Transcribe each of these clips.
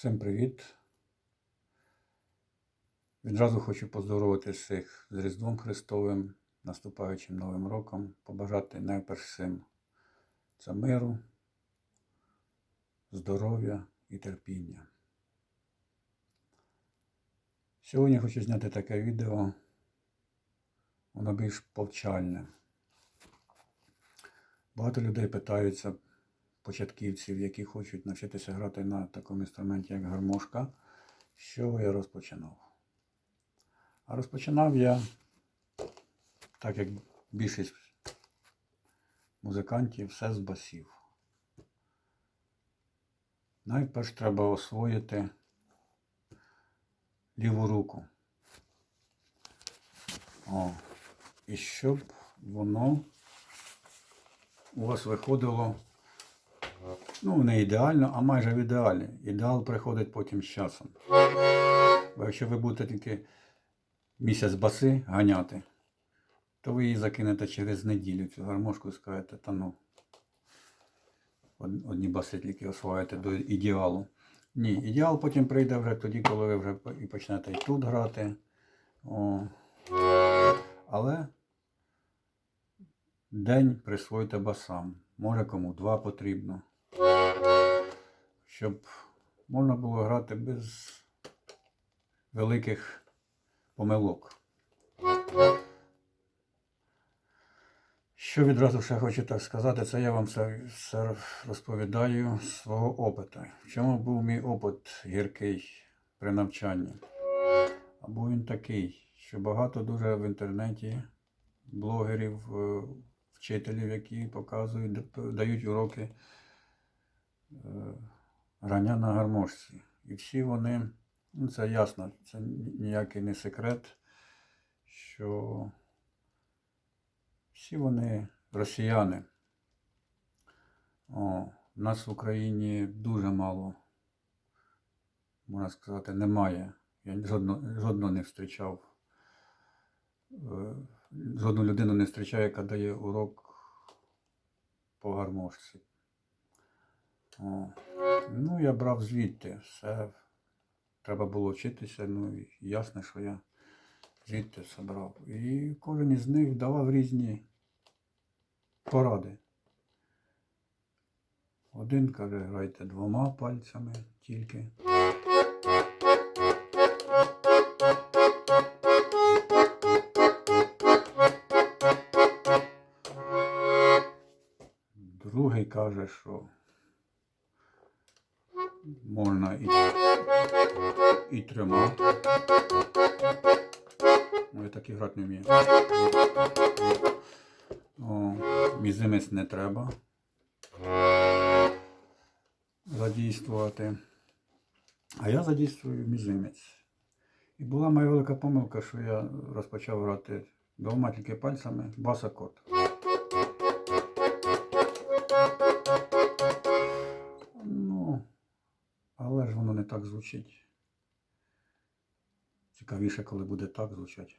Всім привіт! Відразу хочу поздоровити всіх з Різдвом Христовим, наступаючим Новим роком, побажати найперш всім це миру, здоров'я і терпіння. Сьогодні хочу зняти таке відео, воно більш повчальне. Багато людей питаються, початківців, які хочуть навчитися грати на такому інструменті, як гармошка, з чого я розпочинав. А розпочинав я, так як більшість музикантів, все з басів. Найперш треба освоїти ліву руку. О, і щоб воно у вас виходило Ну, не ідеально, а майже в ідеалі. Ідеал приходить потім з часом. Бо якщо ви будете тільки місяць баси ганяти, то ви її закинете через неділю цю гармошку і скажете, та ну, одні баси тільки освоїте до ідеалу. Ні, ідеал потім прийде вже тоді, коли ви вже і почнете і тут грати. О. Але день присвоїте басам. Може кому два потрібно щоб можна було грати без великих помилок. Що відразу ще хочу так сказати, це я вам все, все розповідаю з свого опиту. В чому був мій опит гіркий при навчанні? А був він такий, що багато дуже в інтернеті блогерів, е, вчителів, які показують, дають уроки грання на гармошці. І всі вони, ну це ясно, це ніякий не секрет, що всі вони росіяни. О, нас в Україні дуже мало, можна сказати, немає. Я жодного, жодного не зустрічав. е, Жодну людину не зустрічаю, яка дає урок по гармошці. Ну, я брав звідти все. Треба було вчитися, ну і ясно, що я звідти все брав. І кожен із них давав різні поради. Один каже, грайте двома пальцями тільки. Другий каже, що можна і, і трьома. Ну, я так і грати не вмію. О, мізимець не треба задійствувати. А я задійствую мізимець. І була моя велика помилка, що я розпочав грати двома тільки пальцями бас-акорд. Так звучить. Цікавіше, коли буде так звучати.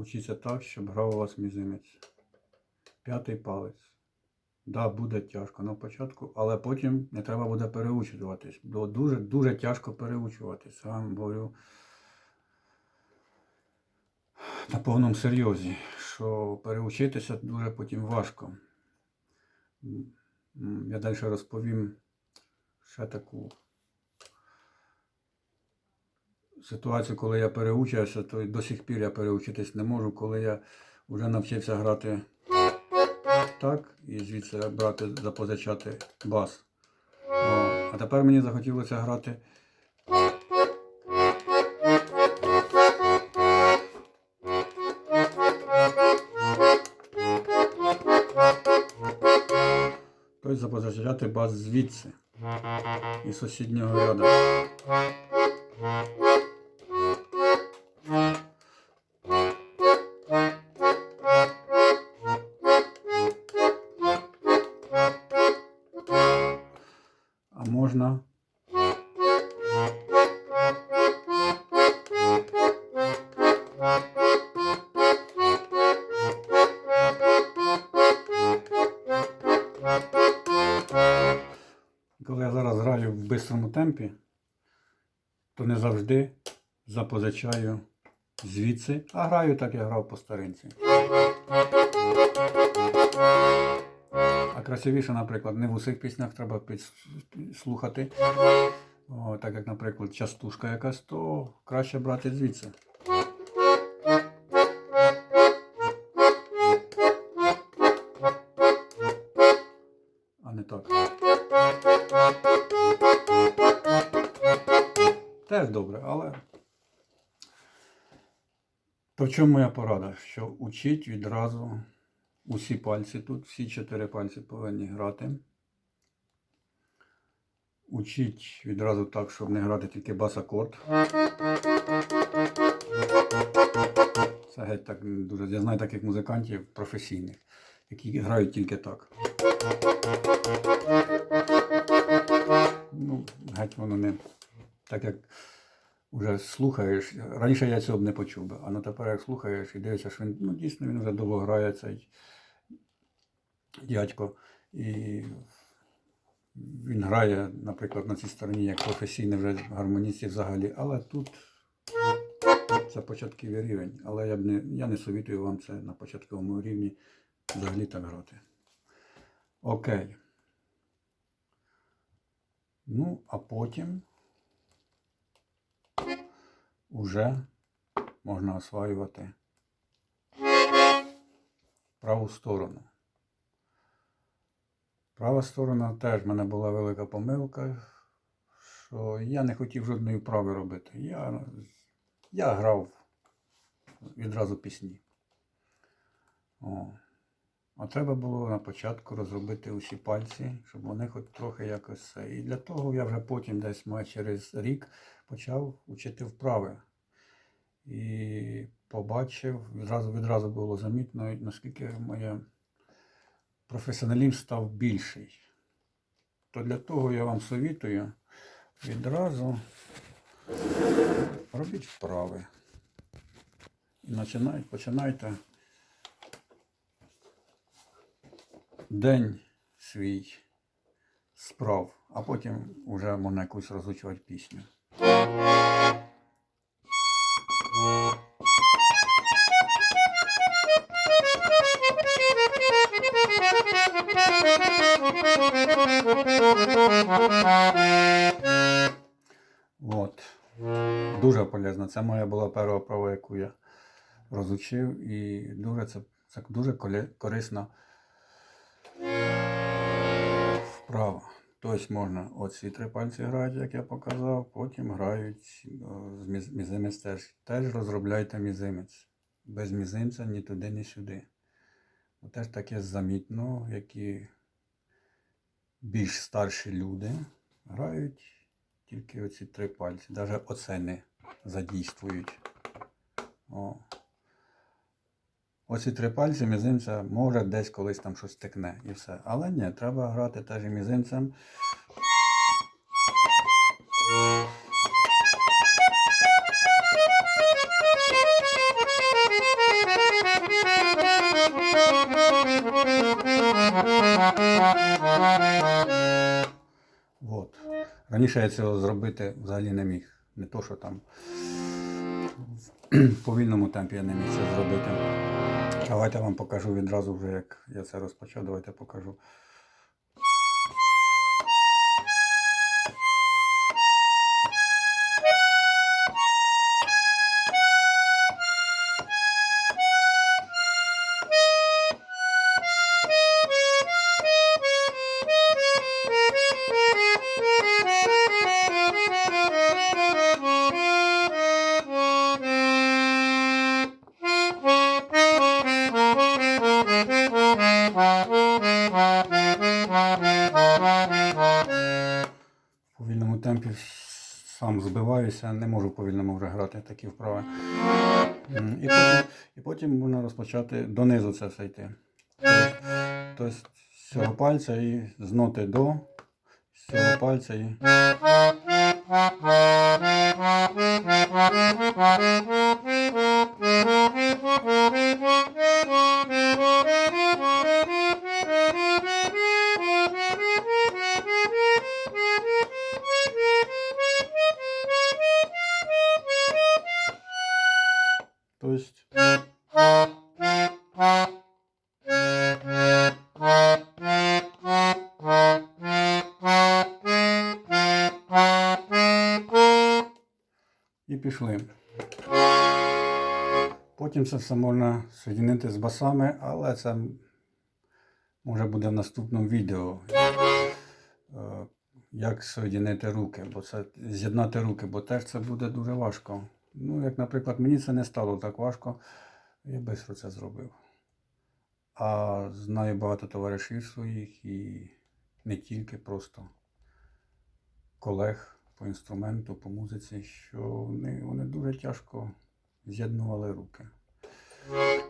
Учіться так, щоб грав у вас мізинець. П'ятий палець. Да, буде тяжко на початку, але потім не треба буде переучуватись. Бо дуже дуже тяжко переучуватись. Я вам говорю на повному серйозі, що переучитися дуже потім важко. Я далі розповім ще таку ситуацію, коли я переучився, то до сих пір я переучитись не можу, коли я вже навчився грати так, і звідси брати, запозичати бас. А тепер мені захотілося грати. Тобто запозичати бас звідси із сусіднього ряду. Можна. Коли я зараз граю в бистрому темпі, то не завжди запозичаю звідси, а граю так, як грав по старинці. А красивіше, наприклад, не в усіх піснях треба слухати. О, так як, наприклад, частушка якась, то краще брати звідси. А не так. Теж добре, але. То в чому моя порада? Що учіть відразу усі пальці тут, всі чотири пальці повинні грати. Учіть відразу так, щоб не грати тільки бас-акорд. Це геть так дуже. Я знаю таких музикантів професійних, які грають тільки так. Ну, геть воно не так як вже слухаєш. Раніше я цього б не почув би, а на тепер як слухаєш і дивишся, що він ну, дійсно він вже довго грає цей дядько. І він грає, наприклад, на цій стороні як професійний вже гармоніст взагалі. Але тут це початковий рівень. Але я б не, я не совітую вам це на початковому рівні взагалі так грати. Окей. Ну, а потім уже можна осваювати праву сторону. Права сторона теж в мене була велика помилка, що я не хотів жодної вправи робити. Я, я грав відразу пісні. О. А треба було на початку розробити усі пальці, щоб вони хоч трохи якось це. І для того я вже потім, десь має через рік, почав учити вправи. І побачив, відразу відразу було замітно, наскільки моє професіоналізм став більший. То для того я вам совітую відразу робіть вправи. І починайте, день свій справ, а потім вже можна якусь розучувати пісню. От. Дуже полезно. Це моя була перша вправа, яку я розучив. І дуже це, це дуже корисна вправа. Тобто можна оці три пальці грати, як я показав, потім грають о, з міз- мізинець теж. Теж розробляйте мізинець. Без мізинця ні туди, ні сюди. Теж таке замітно, які більш старші люди грають тільки оці три пальці. Навіть оце не задійствують. О. Оці три пальці мізинця може десь колись там щось тикне і все. Але ні, треба грати теж і мізинцем. Раніше я цього зробити взагалі не міг. Не то, що там в повільному темпі я не міг це зробити. Давайте я вам покажу відразу вже, як я це розпочав. Давайте покажу. Сам не можу повільному вже грати такі вправи. І потім, і потім можна розпочати донизу це все йти. Тобто з цього пальця і з ноти до, з цього пальця і. Пішли. Потім це все можна соєдинити з басами, але це може буде в наступному відео. Е, Як соєдинити руки, бо це з'єднати руки, бо теж це буде дуже важко. Ну, як, наприклад, мені це не стало так важко, я швидко це зробив. А знаю багато товаришів своїх і не тільки просто колег по інструменту, по музиці, що вони, вони дуже тяжко з'єднували руки.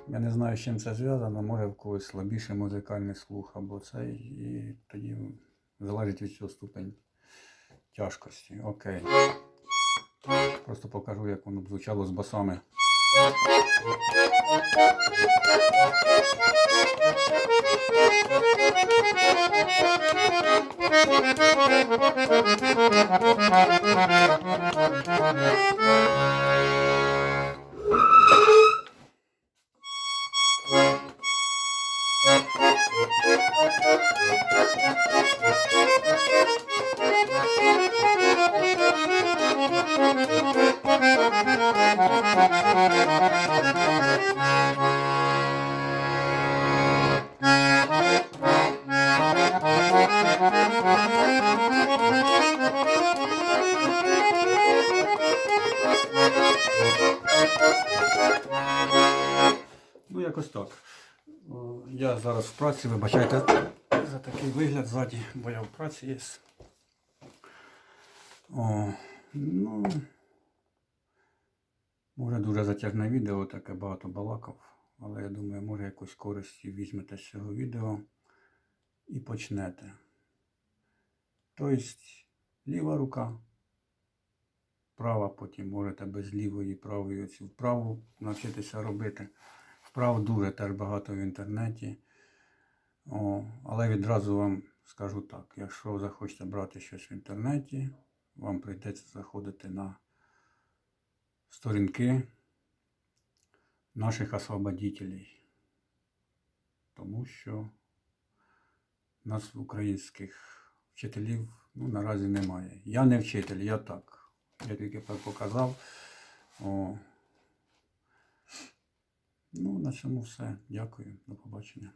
Я не знаю, з чим це зв'язано, може в когось слабіший музикальний слух або це, і тоді залежить від цього ступень тяжкості. Окей. Просто покажу, як воно б звучало з басами. Ну, якось так. Я зараз в праці, вибачайте за такий вигляд ззаді, бо я в праці є. О, ну, може дуже затяжне відео, таке багато балакав, але я думаю, може якусь користь візьмете з цього відео і почнете. Тобто, ліва рука, права, потім можете без лівої, правої оцю вправу навчитися робити. Вправ дуже теж багато в інтернеті. О, але відразу вам скажу так: якщо захочете брати щось в інтернеті, вам прийдеться заходити на сторінки наших освободителей. Тому що нас українських вчителів ну, наразі немає. Я не вчитель, я так. Я тільки показав. О, Ну, на цьому все. Дякую. До побачення.